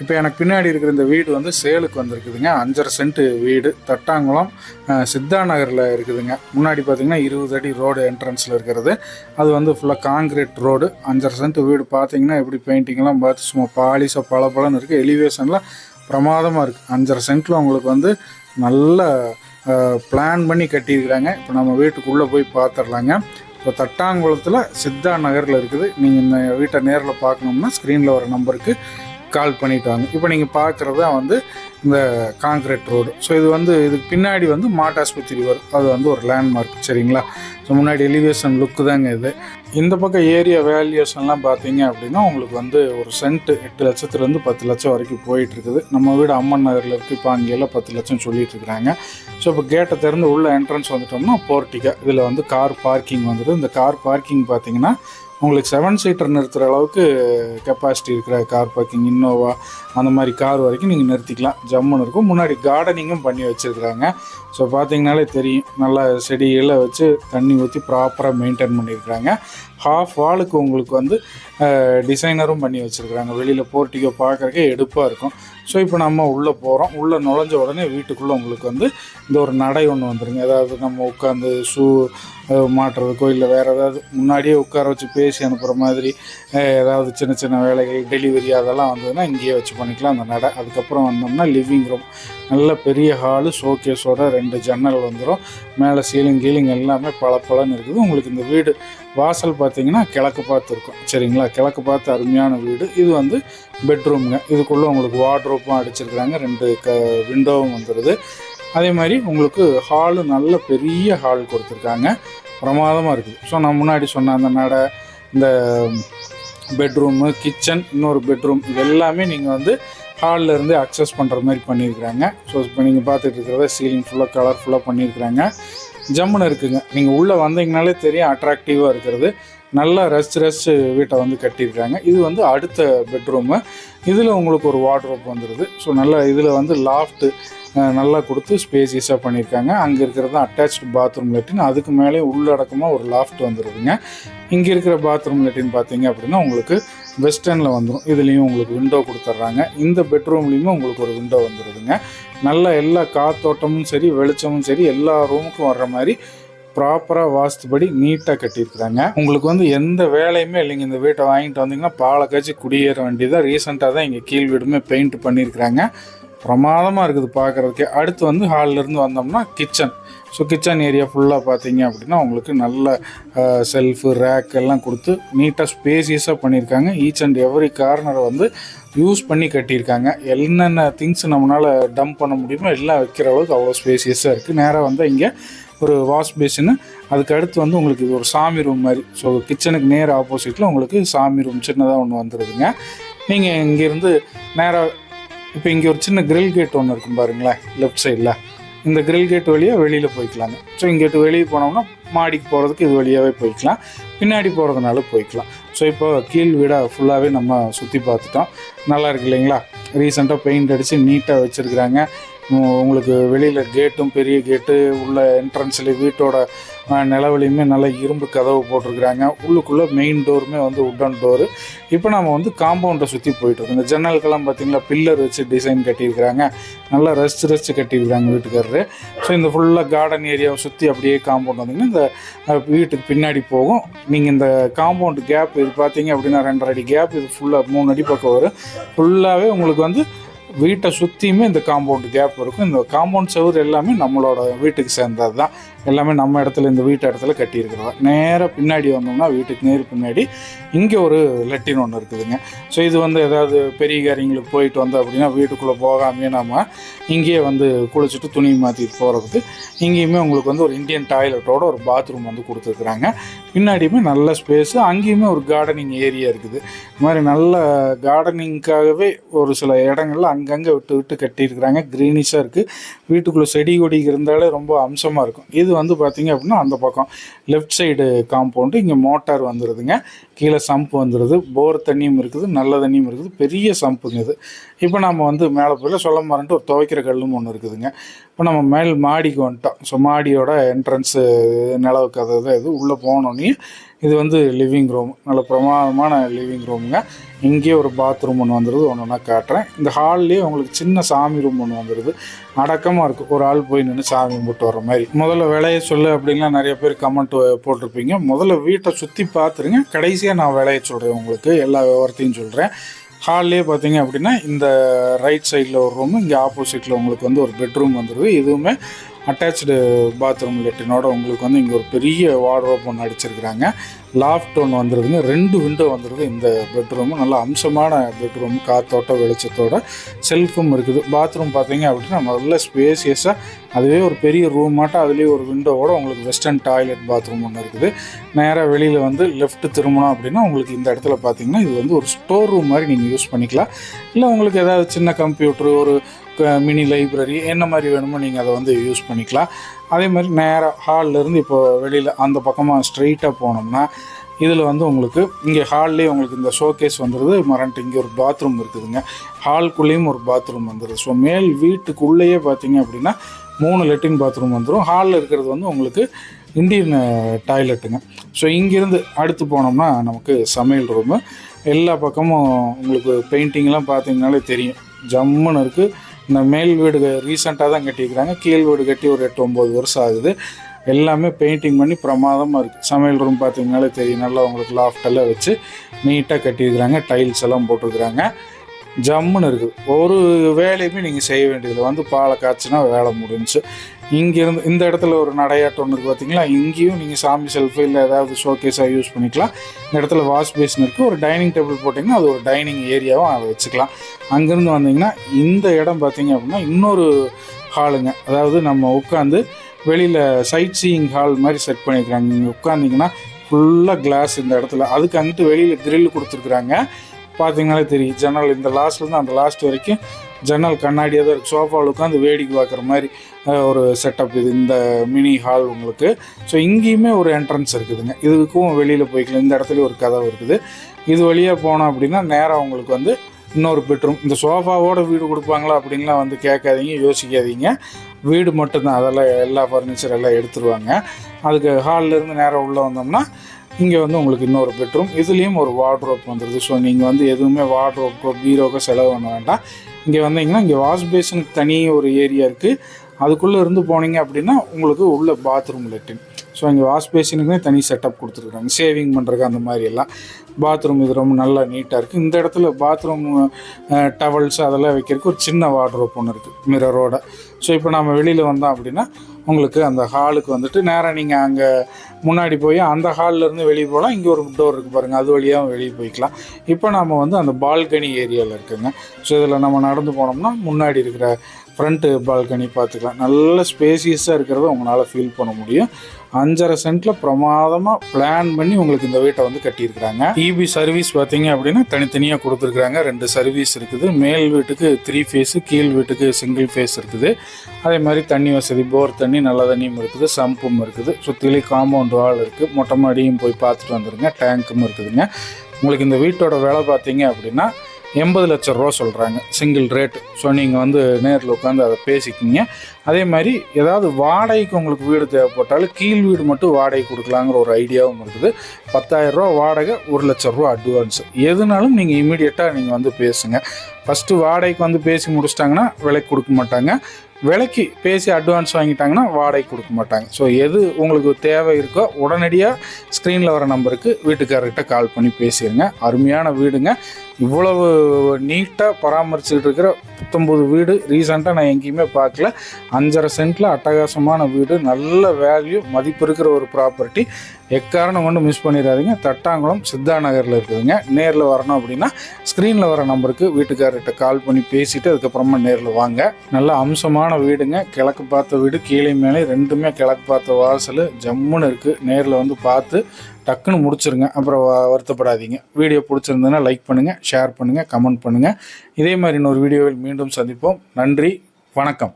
இப்போ எனக்கு பின்னாடி இருக்கிற இந்த வீடு வந்து சேலுக்கு வந்திருக்குதுங்க. அஞ்சரை சென்ட் வீடு. தட்டாங்குளம் சித்தா நகரில் இருக்குதுங்க. முன்னாடி பார்த்தீங்கன்னா இருபது அடி ரோடு என்ட்ரன்ஸில் இருக்கிறது. அது வந்து ஃபுல்லாக காங்கிரீட் ரோடு. அஞ்சரை சென்ட் வீடு பார்த்தீங்கன்னா எப்படி பெயிண்டிங்லாம் பார்த்து சும்மா பாலிஷாக பல பலன்னு இருக்குது எலிவேஷனில் பிரமாதமாக இருக்குது அஞ்சரை சென்ட்டில் உங்களுக்கு வந்து நல்ல பிளான் பண்ணி கட்டியிருக்கிறாங்க. இப்போ நம்ம வீட்டுக்குள்ளே போய் பார்த்துடலாங்க இப்போ தட்டாங்குளத்தில் சித்தா நகரில் இருக்குது. நீங்கள் இந்த வீட்டை நேரில் பார்க்கணும்னா ஸ்க்ரீனில் வர நம்பருக்கு கால் பண்ணிட்டு வாங்க இப்போ நீங்கள் பார்க்குறது தான் வந்து இந்த காங்கிரீட் ரோடு ஸோ இது வந்து இதுக்கு பின்னாடி வந்து மாட்டாஸ்பத்திரி வரும். அது வந்து ஒரு லேண்ட்மார்க் சரிங்களா? ஸோ முன்னாடி எலிவேஷன் லுக்கு தாங்க இது. இந்த பக்கம் ஏரியா வேல்யூஷன்லாம் பார்த்தீங்க அப்படின்னா உங்களுக்கு வந்து ஒரு சென்ட் எட்டு லட்சத்துலேருந்து பத்து லட்சம் வரைக்கும் போயிட்டுருக்குது. நம்ம வீடு அம்மன் நகரில் இருக்குது இப்போ அங்கெல்லாம் பத்து லட்சம் சொல்லிட்டு இருக்கிறாங்க. ஸோ இப்போ கேட்டை திறந்து உள்ள என்ட்ரன்ஸ் வந்துட்டோம்னா போர்ட்டிகா இதில் வந்து கார் பார்க்கிங் வந்துடும். இந்த கார் பார்க்கிங் பார்த்தீங்கன்னா உங்களுக்கு செவன் சீட்டர் நிறுத்துகிற அளவுக்கு கெப்பாசிட்டி இருக்கிற கார் பார்க்கிங் இன்னோவா அந்த மாதிரி கார் வரைக்கும் நீங்கள் நிறுத்திக்கலாம். ஜம்முன்னு இருக்கும். முன்னாடி கார்டனிங்கும் பண்ணி வச்சுருக்குறாங்க ஸோ பார்த்தீங்கனாலே தெரியும். நல்லா செடிகளை வச்சு தண்ணி ஊற்றி ப்ராப்பராக மெயின்டைன் பண்ணியிருக்கிறாங்க. ஹாஃப் வாலுக்கு உங்களுக்கு வந்து டிசைனரும் பண்ணி வச்சுருக்குறாங்க. வெளியில் போர்ட்டிக்கோ பார்க்குறக்கே எடுப்பாக இருக்கும். ஸோ இப்போ நம்ம உள்ளே போகிறோம் உள்ளே நுழைஞ்ச உடனே வீட்டுக்குள்ளே உங்களுக்கு வந்து இந்த ஒரு நடை ஒன்று வந்துருங்க. அதாவது நம்ம உட்காந்து ஷூ மாட்டுறதுக்கோ இல்லை வேறு ஏதாவது முன்னாடியே உட்கார வச்சு பேசி அனுப்புகிற மாதிரி ஏதாவது சின்ன சின்ன வேலைகள் டெலிவரி அதெல்லாம் வந்ததுன்னா இங்கேயே வச்சு பண்ணிக்கலாம். அந்த நடை அதுக்கப்புறம் வந்தோம்னா லிவிங் ரூம் நல்ல பெரிய ஹாலு ஷோகேஸோட ரெண்டு ஜன்னல் வந்துடும் மேலே சீலிங் கீலிங் எல்லாமே பளபளன்னு இருக்குது. உங்களுக்கு இந்த வீடு வாசல் பார்த்தீங்கன்னா கிழக்கு பார்த்து இருக்கும். சரிங்களா? கிழக்கு பார்த்து அருமையான வீடு. இது வந்து பெட்ரூம்ங்க இதுக்குள்ளே உங்களுக்கு வார்ட்ரோப்பும் அடிச்சிருக்கிறாங்க. ரெண்டு க விண்டோவும் வந்துடுது அதே மாதிரி உங்களுக்கு ஹாலு நல்ல பெரிய ஹால் கொடுத்துருக்காங்க. பிரமாதமாக இருக்குது. ஸோ நான் முன்னாடி சொன்ன அந்த நடை இந்த பெட்ரூமு கிச்சன் இன்னொரு பெட்ரூம் இது எல்லாமே நீங்கள் வந்து ஹாலில் இருந்து அக்சஸ் பண்ணுற மாதிரி பண்ணியிருக்கிறாங்க. ஸோ இப்போ நீங்கள் பார்த்துட்டு இருக்கிறத சீலிங் ஃபுல்லாக கலர்ஃபுல்லாக பண்ணியிருக்கிறாங்க. ஜம்முன்னு இருக்குங்க. நீங்கள் உள்ளே வந்தீங்கனாலே தெரியும் அட்ராக்டிவாக இருக்கிறது. நல்லா ரசிச்சு ரசிச்சு வீட்டை வந்து கட்டியிருக்காங்க. இது வந்து அடுத்த பெட்ரூமு இதில் உங்களுக்கு ஒரு வார்ட்ரோப் வந்துடுது ஸோ நல்லா இதில் வந்து லாஃப்ட்டு நல்லா கொடுத்து ஸ்பேசியஸாக பண்ணியிருக்காங்க. அங்கே இருக்கிறது அட்டாச்டு பாத்ரூம் லெட்டின் அதுக்கு மேலே உள்ளடக்கமாக ஒரு லாஃப்ட் வந்துடுதுங்க இங்கே இருக்கிற பாத்ரூம் லெட்டின் பார்த்தீங்க அப்படின்னா உங்களுக்கு வெஸ்டர்னில் வந்துடும் இதுலேயும் உங்களுக்கு விண்டோ கொடுத்துட்றாங்க. இந்த பெட்ரூம்லேயுமே உங்களுக்கு ஒரு விண்டோ வந்துடுதுங்க நல்லா எல்லா காத்தோட்டமும் சரி வெளிச்சமும் சரி எல்லா ரூமுக்கும் வர்ற மாதிரி ப்ராப்பராக வாஸ்துபடி நீட்டாக கட்டியிருக்கிறாங்க. உங்களுக்கு வந்து எந்த வேலையுமே இல்லைங்க. இந்த வீட்டை வாங்கிட்டு வந்தீங்கன்னா பாலை காய்ச்சி குடியேற வேண்டியதாக ரீசெண்டாக தான் இங்கே கீழ் வீடுமே பெயிண்ட் பண்ணியிருக்கிறாங்க. பிரமாதமாக இருக்குது பார்க்குறதுக்கே. அடுத்து வந்து ஹால்ல இருந்து வந்தோம்னா கிச்சன் ஸோ கிச்சன் ஏரியா ஃபுல்லாக பார்த்தீங்க அப்படின்னா உங்களுக்கு நல்ல செல்ஃபு ரேக் எல்லாம் கொடுத்து நீட்டாக ஸ்பேசியஸாக பண்ணியிருக்காங்க. ஈச் அண்ட் எவ்ரி கார்னரை வந்து யூஸ் பண்ணி கட்டியிருக்காங்க. என்னென்ன திங்ஸ் நம்மளால் டம்ப் பண்ண முடியுமோ எல்லாம் வைக்கிற அளவுக்கு அவ்வளோ ஸ்பேசியஸாக இருக்குது நேராக வந்து இங்கே ஒரு வாஷ் பேசின்னு அதுக்கு அடுத்து வந்து உங்களுக்கு இது ஒரு சாமி ரூம் மாதிரி. ஸோ கிச்சனுக்கு நேர் ஆப்போசிட்டில் உங்களுக்கு சாமி ரூம் சின்னதாக ஒன்று வந்துடுதுங்க நீங்கள் இங்கேருந்து நேராக இப்போ இங்கே ஒரு சின்ன கிரில் கேட் ஒன்று இருக்கும் பாருங்களேன் லெஃப்ட் சைடில் இந்த கிரில் கேட் வழியாக வெளியில் போய்க்கலாங்க. ஸோ இங்கிட்டு வெளியே போனோம்னா மாடிக்கு போகிறதுக்கு இது வழியாகவே போய்க்கலாம். பின்னாடி போகிறதுனால போய்க்கலாம். ஸோ இப்போ கீழ் வீடாக ஃபுல்லாகவே நம்ம சுற்றி பார்த்துட்டோம். நல்லா இருக்கு இல்லைங்களா? ரீசெண்டாக பெயிண்ட் அடித்து நீட்டாக வச்சுருக்குறாங்க. உங்களுக்கு வெளியில் கேட்டும் பெரிய கேட்டு உள்ள என்ட்ரன்ஸில் வீட்டோட அஹ், நிலவலையுமே இரும்பு கதவு போட்டிருக்கிறாங்க. உள்ளுக்குள்ளே மெயின் டோருமே வந்து உட்டன் டோரு இப்போ நம்ம வந்து காம்பவுண்டை சுற்றி போயிட்டுருக்கோம் இந்த ஜன்னலுக்கெல்லாம் பார்த்திங்களா பில்லர் வச்சு டிசைன் கட்டியிருக்கிறாங்க. நல்லா ரசிச்சு ரசிச்சு கட்டியிருக்கிறாங்க வீட்டுக்காரரு. ஸோ இந்த ஃபுல்லாக கார்டன் ஏரியாவை சுற்றி அப்படியே காம்பவுண்ட் வந்தீங்கன்னா இந்த வீட்டுக்கு பின்னாடி போகும். நீங்கள் இந்த காம்பவுண்ட் கேப் இது பார்த்தீங்க அப்படின்னா ரெண்டரை அடி கேப் இது ஃபுல்லாக மூணு அடி பக்கம் வரும். ஃபுல்லாகவே உங்களுக்கு வந்து வீட்டை சுற்றியுமே இந்த காம்பவுண்ட் கேப் இருக்கும். இந்த காம்பவுண்ட் செவுர் எல்லாமே நம்மளோட வீட்டுக்கு சேர்ந்தது தான் எல்லாமே நம்ம இடத்துல இந்த வீட்டு இடத்துல கட்டியிருக்கிறோம். நேராக பின்னாடி வந்தோம்னா வீட்டுக்கு நேர் பின்னாடி இங்கே ஒரு லெட்டின் ஒன்று இருக்குதுங்க. ஸோ இது வந்து ஏதாவது பெரிய காரியங்களுக்கு போயிட்டு வந்தோம் அப்படின்னா வீட்டுக்குள்ளே போகாமே நம்ம இங்கேயே வந்து குளிச்சுட்டு துணி மாற்றிட்டு போகிறதுக்கு இங்கேயுமே உங்களுக்கு வந்து ஒரு இந்தியன் டாய்லெட்டோட ஒரு பாத்ரூம் வந்து கொடுத்துருக்குறாங்க. பின்னாடியுமே நல்ல ஸ்பேஸு அங்கேயுமே ஒரு கார்டனிங் ஏரியா இருக்குது. இது மாதிரி நல்ல கார்டனிங்க்காகவே ஒரு சில இடங்கள்ல அங்கங்கே விட்டு விட்டு கட்டியிருக்கிறாங்க. க்ரீனிஷாக இருக்குது வீட்டுக்குள்ளே செடி கொடி இருந்தாலே ரொம்ப அம்சமாக இருக்கும். இது வந்து பார்த்திங்க அப்படின்னா அந்த பக்கம். லெஃப்ட் சைடு காம்பவுண்டு இங்கே மோட்டார் வந்துடுதுங்க கீழே சம்ப் வந்துடுது போர் தண்ணியும் இருக்குது. நல்ல தண்ணியும் இருக்குது. பெரிய சம்புங்க இது. இப்போ நம்ம வந்து மேலே போயில சொல்ல மாறன்ட்டு ஒரு துவைக்கிற கல்லும் ஒன்று இருக்குதுங்க. இப்போ நம்ம மேல் மாடிக்கு வந்துட்டோம். ஸோ மாடியோட என்ட்ரன்ஸு நிலவுக்கு கதை இது உள்ளே போனோன்னே இது வந்து லிவிங் ரூம் நல்ல பிரமாதமான லிவிங் ரூமுங்க இங்கேயே ஒரு பாத்ரூம் ஒன்று வந்துடுது ஒன்று ஒன்றா காட்டுறேன். இந்த ஹால்லேயே உங்களுக்கு சின்ன சாமி ரூம் ஒன்று வந்துடுது அடக்கமாக இருக்குது ஒரு ஆள் போய் நின்று சாமி கும்பிட்டு வர மாதிரி. முதல்ல விலையை சொல்லு அப்படின்லாம் நிறைய பேர் கமெண்ட் போட்டிருப்பீங்க. முதல்ல வீட்டை சுற்றி பார்த்துருங்க கடைசியாக நான் விலையை சொல்கிறேன் உங்களுக்கு. எல்லா விவரத்தையும் சொல்கிறேன் ஹால்லே பார்த்தீங்க அப்படின்னா இந்த ரைட் சைடில் ஒரு ரூமு இங்கே ஆப்போசிட்டில் உங்களுக்கு வந்து ஒரு பெட்ரூம் வந்துடுது இதுவுமே அட்டாச்சு பாத்ரூம் லெட்டினோட உங்களுக்கு வந்து இங்கே ஒரு பெரிய வார்ட்ரோப் ஒன்று அடிச்சிருக்கிறாங்க. லாஃப்ட் ஒன்று வந்துருக்குங்க ரெண்டு விண்டோ வந்துருது இந்த பெட்ரூமு நல்ல அம்சமான பெட்ரூம் காத்தோட்ட வெளிச்சத்தோட செல்ஃபும் இருக்குது. பாத்ரூம் பார்த்தீங்க அப்படின்னா நல்ல ஸ்பேசியஸாக அதுவே ஒரு பெரிய ரூம் மாட்டோம் அதுலேயே ஒரு விண்டோவோட உங்களுக்கு வெஸ்டர்ன் டாய்லெட் பாத்ரூம் ஒன்று இருக்குது. நேராக வெளியில் வந்து லெஃப்ட் திரும்பணும் அப்படின்னா உங்களுக்கு இந்த இடத்துல பார்த்தீங்கன்னா இது வந்து ஒரு ஸ்டோர் ரூம் மாதிரி நீங்கள் யூஸ் பண்ணிக்கலாம். இல்லை உங்களுக்கு ஏதாவது சின்ன கம்ப்யூட்டர் ஒரு மினி லைப்ரரி என்ன மாதிரி வேணுமோ நீங்கள் அதை வந்து யூஸ் பண்ணிக்கலாம். அதே மாதிரி நேராக ஹால்லேருந்து இப்போ வெளியில் அந்த பக்கமாக ஸ்ட்ரைட்டாக போனோம்னா இதில் வந்து உங்களுக்கு இங்கே ஹால்லேயே உங்களுக்கு இந்த ஷோகேஸ் வந்துடுது மரண்ட்டு இங்கே ஒரு பாத்ரூம் இருக்குதுங்க. ஹால்குள்ளேயும் ஒரு பாத்ரூம் வந்துடுது ஸோ மேல் வீட்டுக்குள்ளேயே பார்த்தீங்க அப்படின்னா மூணு லெட்டின் பாத்ரூம் வந்துடும் ஹாலில் இருக்கிறது வந்து உங்களுக்கு இந்தியன் டாய்லெட்டுங்க uh, ஸோ இங்கேருந்து அடுத்து போனோம்னா நமக்கு சமையல் ரூமு எல்லா பக்கமும் உங்களுக்கு பெயிண்டிங்லாம் பார்த்தீங்கனாலே தெரியும். ஜம்முன்னு இருக்குது இந்த மேல் வீடு ரீசெண்டாக தான் கட்டியிருக்கிறாங்க. கீழ் வீடு கட்டி ஒரு எட்டு ஒம்பது வருஷம் ஆகுது. எல்லாமே பெயிண்டிங் பண்ணி பிரமாதமாக இருக்குது சமையல் ரூம் பார்த்தீங்கனாலே தெரியும். நல்லா உங்களுக்கு லாஃப்டெல்லாம் வச்சு நீட்டாக கட்டியிருக்கிறாங்க. டைல்ஸ் எல்லாம் போட்டிருக்கிறாங்க. ஜம்முன்னு இருக்குது ஒரு வேலையுமே நீங்கள் செய்ய வேண்டியதில்லை. வந்து பாலை காய்ச்சினா வேலை முடிஞ்சுச்சு. இங்கேருந்து இந்த இடத்துல ஒரு நடையாட்டம் ஒன்று இருக்குது பார்த்தீங்களா இங்கேயும் நீங்கள் சாமி செல்ஃபு இல்லை ஏதாவது ஷோகேஸாக யூஸ் பண்ணிக்கலாம். இந்த இடத்துல வாஷ் பேசின் இருக்குது ஒரு டைனிங் டேபிள் போட்டிங்கன்னா அது ஒரு டைனிங் ஏரியாவும் அதை வச்சுக்கலாம். அங்கேருந்து வந்தீங்கன்னா இந்த இடம் பார்த்தீங்க அப்படின்னா இன்னொரு ஹாலுங்க அதாவது நம்ம உட்காந்து வெளியில் சைட் சீயிங் ஹால் மாதிரி செட் பண்ணியிருக்காங்க நீங்கள் உட்காந்திங்கன்னா ஃபுல்லாக கிளாஸ் இந்த இடத்துல. அதுக்கு அங்கிட்டு வெளியில் கிரில் கொடுத்துருக்குறாங்க. பார்த்தீங்கனாலே தெரியும். ஜன்னல் இந்த லாஸ்ட்லேருந்து அந்த லாஸ்ட் வரைக்கும் ஜன்னல் கண்ணாடியாக தான் இருக்குது சோஃபாவில் உட்காந்து வேடிக்கை பார்க்குற மாதிரி ஒரு செட்டப் இது இந்த மினி ஹால் உங்களுக்கு. ஸோ இங்கேயுமே ஒரு என்ட்ரன்ஸ் இருக்குதுங்க. இதுக்கும் வெளியில் போய்க்கலாம். இந்த இடத்துல ஒரு கதவு இருக்குது. இது வழியாக போனோம் அப்படின்னா நேராக உங்களுக்கு வந்து இன்னொரு பெட்ரூம் இந்த சோஃபாவோட வீடு கொடுப்பாங்களா அப்படின்லாம் வந்து கேட்காதீங்க யோசிக்காதீங்க. வீடு மட்டும்தான். அதெல்லாம் எல்லா ஃபர்னிச்சர் எல்லாம் எடுத்துருவாங்க. அதுக்கு ஹாலில் இருந்து நேராக உள்ளே வந்தோம்னா இங்கே வந்து உங்களுக்கு இன்னொரு பெட்ரூம். இதுலேயும் ஒரு வார்ட்ரோப் வந்துடுது ஸோ நீங்கள் வந்து எதுவுமே வார்ட்ரோப்போ பீரோக்கோ செலவு பண்ண வேண்டாம். இங்கே வந்தீங்கன்னா இங்கே வாஷ் பேஷனுக்கு தனி ஒரு ஏரியா இருக்குது அதுக்குள்ளே இருந்து போனீங்க அப்படின்னா உங்களுக்கு உள்ள பாத்ரூம் லெட்டின் ஸோ இங்கே வாஷ் பேஷனுக்குமே தனி செட்டப் கொடுத்துருக்குறாங்க சேவிங் பண்ணுறதுக்கு அந்த மாதிரி எல்லாம். பாத்ரூம் இது ரொம்ப நல்லா நீட்டாக இருக்குது இந்த இடத்துல பாத்ரூம் டவல்ஸ் அதெல்லாம் வைக்கிறதுக்கு ஒரு சின்ன வார்ட்ரோப் ஒன்று இருக்குது மிரரோட ஸோ இப்போ நம்ம வெளியில் வந்தோம் அப்படின்னா உங்களுக்கு அந்த ஹாலுக்கு வந்துட்டு நேராக நீங்கள் அங்கே முன்னாடி போய் அந்த ஹால்லேருந்து வெளியே போகலாம். இங்கே ஒரு டோர் இருக்குது பாருங்கள் அது வழியாகவும் வெளியே போய்க்கலாம். இப்போ நாம் வந்து அந்த பால்கனி ஏரியாவில் இருக்குங்க. ஸோ இதில் நம்ம நடந்து போனோம்னா முன்னாடி இருக்கிற ஃப்ரண்ட்டு பால்கனி பார்த்துக்கலாம். நல்ல ஸ்பேசியஸாக இருக்கிறத உங்களால் ஃபீல் பண்ண முடியும். அஞ்சரை சென்ட்டில் பிரமாதமாக பிளான் பண்ணி உங்களுக்கு இந்த வீட்டை வந்து கட்டியிருக்கிறாங்க. இபி சர்வீஸ் பார்த்தீங்க அப்படின்னா தனித்தனியாக கொடுத்துருக்குறாங்க. ரெண்டு சர்வீஸ் இருக்குது. மேல் வீட்டுக்கு த்ரீ ஃபேஸு கீழ் வீட்டுக்கு சிங்கிள் ஃபேஸ் இருக்குது. அதே மாதிரி தண்ணி வசதி போர் தண்ணி நல்ல தண்ணியும் இருக்குது. சம்பும் இருக்குது. சுற்றிலே காம்பவுண்ட் வால் இருக்குது மொட்டை மாடியும் போய் பார்த்துட்டு வந்துடுங்க டேங்க்கும் இருக்குதுங்க. உங்களுக்கு இந்த வீட்டோட விலை பார்த்தீங்க அப்படின்னா எண்பது லட்சம் ரூபா சொல்கிறாங்க சிங்கிள் ரேட் ஸோ நீங்கள் வந்து நேரில் உட்காந்து அதை பேசிக்கிங்க. அதே மாதிரி ஏதாவது வாடகைக்கு உங்களுக்கு வீடு தேவைப்பட்டாலும் கீழ் வீடு மட்டும் வாடகை கொடுக்கலாங்கிற ஒரு ஐடியாவும் இருக்குது. பத்தாயிரம் ரூபா வாடகை ஒரு லட்ச ரூபா அட்வான்ஸ் எதுனாலும் நீங்கள் இமீடியட்டாக நீங்கள் வந்து பேசுங்க. ஃபஸ்ட்டு வாடகைக்கு வந்து பேசி முடிச்சிட்டாங்கன்னா விலைக்கு கொடுக்க மாட்டாங்க. விலைக்கு பேசி அட்வான்ஸ் வாங்கிட்டாங்கன்னா வாடகை கொடுக்க மாட்டாங்க. ஸோ எது உங்களுக்கு தேவை இருக்கோ உடனடியாக ஸ்க்ரீனில் வர நம்பருக்கு வீட்டுக்காரர்கிட்ட கால் பண்ணி பேசிடுங்க அருமையான வீடுங்க. இவ்வளவு நீட்டாக பராமரிச்சுட்டு இருக்கிற புத்தம்புது வீடு ரீசெண்டாக நான் எங்கேயுமே பார்க்கல. அஞ்சரை சென்ட்டில் அட்டகாசமான வீடு நல்ல வேல்யூ மதிப்பு இருக்கிற ஒரு ப்ராப்பர்ட்டி எக்காரணம் கொண்டு மிஸ் பண்ணிடாதீங்க. தட்டாங்குளம் சித்தா நகரில் இருக்குதுங்க. நேரில் வரணும் அப்படின்னா ஸ்க்ரீனில் வர நம்பருக்கு வீட்டுக்காரர்கிட்ட கால் பண்ணி பேசிவிட்டு அதுக்கப்புறமா நேரில் வாங்க. நல்ல அம்சமான வீடுங்க. கிழக்கு பார்த்த வீடு கீழே மேலே ரெண்டுமே கிழக்கு பார்த்த வாசல் ஜம்முன்னு இருக்குது நேரில் வந்து பார்த்து டக்குன்னு முடிச்சிருங்க. அப்புறம் வ- வருத்தப்படாதீங்க. வீடியோ பிடிச்சிருந்ததுன்னா லைக் பண்ணுங்கள் ஷேர் பண்ணுங்கள் கமெண்ட் பண்ணுங்கள் இதே மாதிரி இன்னொரு வீடியோவில் மீண்டும் சந்திப்போம். நன்றி வணக்கம்.